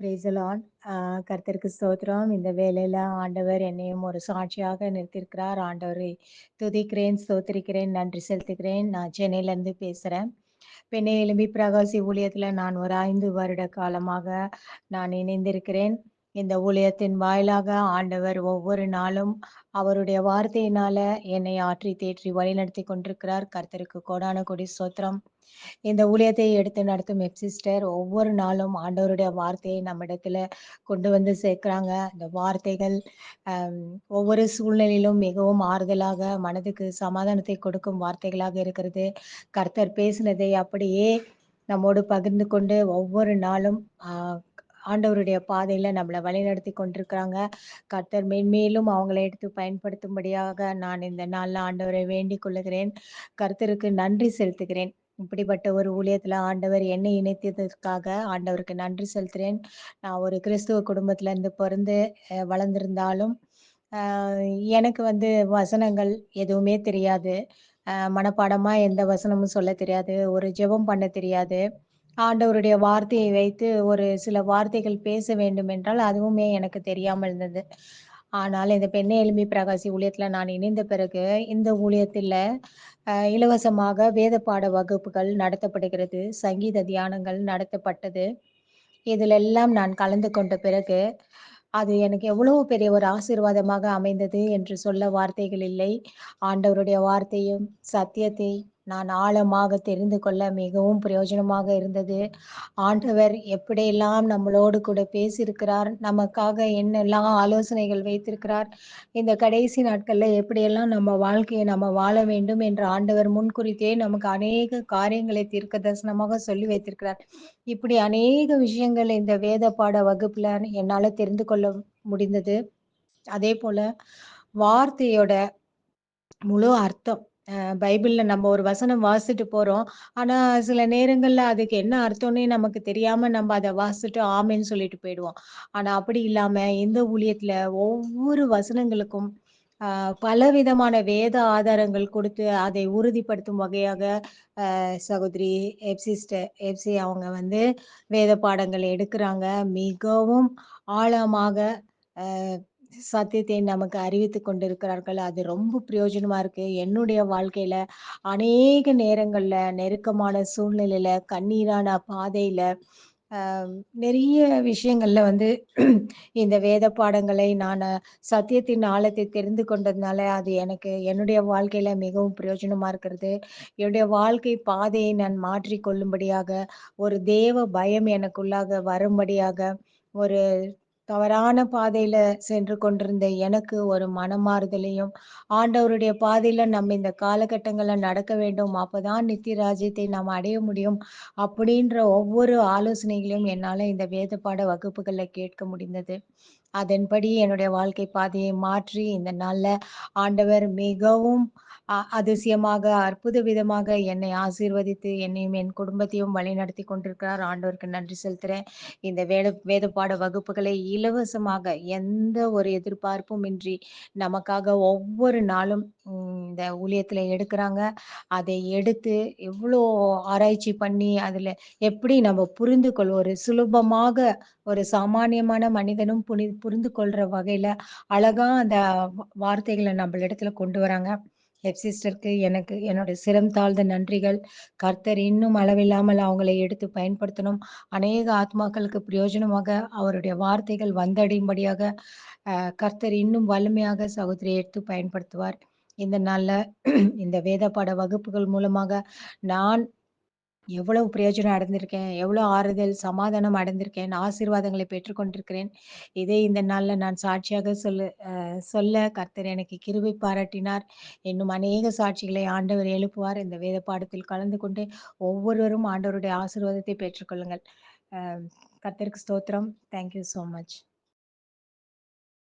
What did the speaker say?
Praise the Lord Lord கர்த்தருக்கு ஸ்தோத்திரம். இந்த வேலையில ஆண்டவர் என்னையும் ஒரு சாட்சியாக நிறுத்தியிருக்கிறார். ஆண்டவரை துதிக்கிறேன் ஸ்தோத்திரிக்கிறேன் நன்றி செலுத்துகிறேன். நான் சென்னையிலேருந்து பேசுகிறேன் பெண்ணை எலும்பி பிரகாசி ஊழியத்தில் நான் ஒரு ஐந்து வருட காலமாக நான் இணைந்திருக்கிறேன். இந்த ஊழியத்தின் வாயிலாக ஆண்டவர் ஒவ்வொரு நாளும் அவருடைய வார்த்தையினால என்னை ஆற்றி தேற்றி வழிநடத்தி கொண்டிருக்கிறார். கர்த்தருக்கு கோடான கொடி சோத்திரம் இந்த ஊழியத்தை எடுத்து நடத்தும் எப்சிஸ்டர் ஒவ்வொரு நாளும் ஆண்டவருடைய வார்த்தையை நம்மிடத்துல கொண்டு வந்து சேர்க்கிறாங்க. இந்த வார்த்தைகள் ஒவ்வொரு சூழ்நிலையிலும் மிகவும் ஆறுதலாக மனதுக்கு சமாதானத்தை கொடுக்கும் வார்த்தைகளாக இருக்கிறது. கர்த்தர் பேசினதை அப்படியே நம்மோடு பகிர்ந்து கொண்டு ஒவ்வொரு நாளும் ஆஹ் ஆண்டவருடைய பாதையில நம்மளை வழிநடத்தி கொண்டிருக்கிறாங்க. கர்த்தர் மென்மேலும் அவங்களை எடுத்து பயன்படுத்தும்படியாக நான் இந்த நாள்ல ஆண்டவரை வேண்டிக் கொள்ளுகிறேன். கர்த்தருக்கு நன்றி செலுத்துகிறேன். இப்படிப்பட்ட ஒரு ஊழியத்துல ஆண்டவர் என்னை இணைத்ததற்காக ஆண்டவருக்கு நன்றி செலுத்துறேன் நான் ஒரு கிறிஸ்துவ குடும்பத்துல இருந்து பிறந்து வளர்ந்திருந்தாலும் எனக்கு வந்து வசனங்கள் எதுவுமே தெரியாது. மனப்பாடமா எந்த வசனமும் சொல்ல தெரியாது. ஒரு ஜெபம் பண்ண தெரியாது. ஆண்டவருடைய வார்த்தையை வைத்து ஒரு சில வார்த்தைகள் பேச வேண்டும் என்றால் அதுவுமே எனக்கு தெரியாமல் இருந்தது. ஆனால் இந்த பெண்ணை எலும்பி பிரகாசி ஊழியத்துல நான் இணைந்த பிறகு இந்த ஊழியத்துல இலவசமாக வேத பாட வகுப்புகள் நடத்தப்படுகிறது சங்கீத தியானங்கள் நடத்தப்பட்டது. இதில் எல்லாம் நான் கலந்து கொண்ட பிறகு அது எனக்கு எவ்வளவு பெரிய ஒரு ஆசீர்வாதமாக அமைந்தது என்று சொல்ல வார்த்தைகள் இல்லை. ஆண்டவருடைய வார்த்தையும் சத்தியத்தை நான் ஆழமாக தெரிந்து கொள்ள மிகவும் பிரயோஜனமாக இருந்தது. ஆண்டவர் எப்படியெல்லாம் நம்மளோடு கூட பேசியிருக்கிறார் நமக்காக என்னெல்லாம் ஆலோசனைகள் வைத்திருக்கிறார் இந்த கடைசி நாட்களில் எப்படியெல்லாம் நம்ம வாழ்க்கையை நம்ம வாழ வேண்டும் என்று ஆண்டவர் முன்குறித்தே நமக்கு அநேக காரியங்களை தீர்க்க தரிசனமாக சொல்லி வைத்திருக்கிறார். இப்படி அநேக விஷயங்கள் இந்த வேத பாட வகுப்புல என்னால் தெரிந்து கொள்ள முடிந்தது. அதே போல வார்த்தையோட முழு அர்த்தம் பைபிள்ல நம்ம ஒரு வசனம் வாசிட்டு போறோம். ஆனா சில நேரங்கள்ல அதுக்கு என்ன அர்த்தம்னே நமக்கு தெரியாம நம்ம அதை வாசிட்டு ஆமேன்னு சொல்லிட்டு போயிடுவோம். ஆனா அப்படி இல்லாம இந்த ஊழியத்துல ஒவ்வொரு வசனங்களுக்கும் பலவிதமான பல விதமான வேத ஆதாரங்கள் கொடுத்து அதை உறுதிப்படுத்தும் வகையாக சகோதரி எப்சிஸ்டர் எப்சி அவங்க வந்து வேத பாடங்கள் எடுக்கிறாங்க. மிகவும் ஆழமாக சத்தியத்தை நமக்கு அறிவித்து கொண்டிருக்கிறார்கள். அது ரொம்ப பிரயோஜனமா இருக்கு. என்னுடைய வாழ்க்கையில அநேக நேரங்கள்ல நெருக்கமான சூழ்நிலையில கண்ணீரான பாதையில நிறைய விஷயங்கள்ல வந்து இந்த வேத பாடங்களை நான் சத்தியத்தின் ஆழத்தை தெரிந்து கொண்டதுனால அது எனக்கு என்னுடைய வாழ்க்கையில மிகவும் பிரயோஜனமா இருக்கிறது. என்னுடைய வாழ்க்கை பாதையை நான் மாற்றி கொள்ளும்படியாக ஒரு தேவ பயம் எனக்குள்ளாக வரும்படியாக ஒரு தவறான பாதையில சென்று கொண்டிருந்த எனக்கு ஒரு மனமாறுதலையும் ஆண்டவருடைய பாதையில நம்ம இந்த காலகட்டங்கள்ல நடக்க வேண்டும் அப்பதான் நித்திய ராஜ்யத்தை நாம் அடைய முடியும் அப்படின்ற ஒவ்வொரு ஆலோசனைகளையும் என்னால இந்த வேத பாட வகுப்புகள்ல கேட்க முடிந்தது. அதன்படி என்னுடைய வாழ்க்கை பாதையை மாற்றி இந்த நாளில் ஆண்டவர் மிகவும் அதிசயமாக அற்புத விதமாக என்னை ஆசீர்வதித்து என்னையும் என் குடும்பத்தையும் வழி நடத்தி கொண்டிருக்கிறார். ஆண்டவருக்கு நன்றி செலுத்துறேன். இந்த வேத வேதப்பாட வகுப்புகளை இலவசமாக எந்த ஒரு எதிர்பார்ப்பும் இன்றி நமக்காக ஒவ்வொரு நாளும் இந்த ஊழியத்தில் எடுக்கிறாங்க. அதை எடுத்து எவ்வளோ ஆராய்ச்சி பண்ணி அதில் எப்படி நம்ம புரிந்து கொள்வோம் ஒரு சுலபமாக ஒரு சாமானியமான மனிதனும் புனி புரிந்து கொள்ற வகையில அழகா அந்த வார்த்தைகளை நம்ம இடத்துல கொண்டு வராங்க. ஹெப் சிஸ்டருக்கு எனக்கு என்னோட சிரம் தாழ்ந்த நன்றிகள். கர்த்தர் இன்னும் அளவில்லாமல் அவங்களை எடுத்து பயன்படுத்தணும். அநேக ஆத்மாக்களுக்கு பிரயோஜனமாக அவருடைய வார்த்தைகள் வந்தடையும்படியாக கர்த்தர் இன்னும் வலிமையாக சகோதரியை எடுத்து பயன்படுத்துவார். இந்த நாளில் இந்த வேத பாட வகுப்புகள் மூலமாக நான் எவ்வளவு பிரயோஜனம் அடைந்திருக்கேன் எவ்வளவு ஆறுதல் சமாதானம் அடைந்திருக்கேன் ஆசீர்வாதங்களை பெற்றுக்கொண்டிருக்கிறேன் இதே இந்த நாளில் நான் சாட்சியாக சொல்லு சொல்ல கர்த்தர் எனக்கு கிருபை பாராட்டினார். இன்னும் அநேக சாட்சிகளை ஆண்டவர் எழுப்புவார். இந்த வேத பாடத்தில் கலந்து கொண்டு ஒவ்வொருவரும் ஆண்டவருடைய ஆசீர்வாதத்தை பெற்றுக்கொள்ளுங்கள் கர்த்தருக்கு ஸ்தோத்திரம். Thank you so much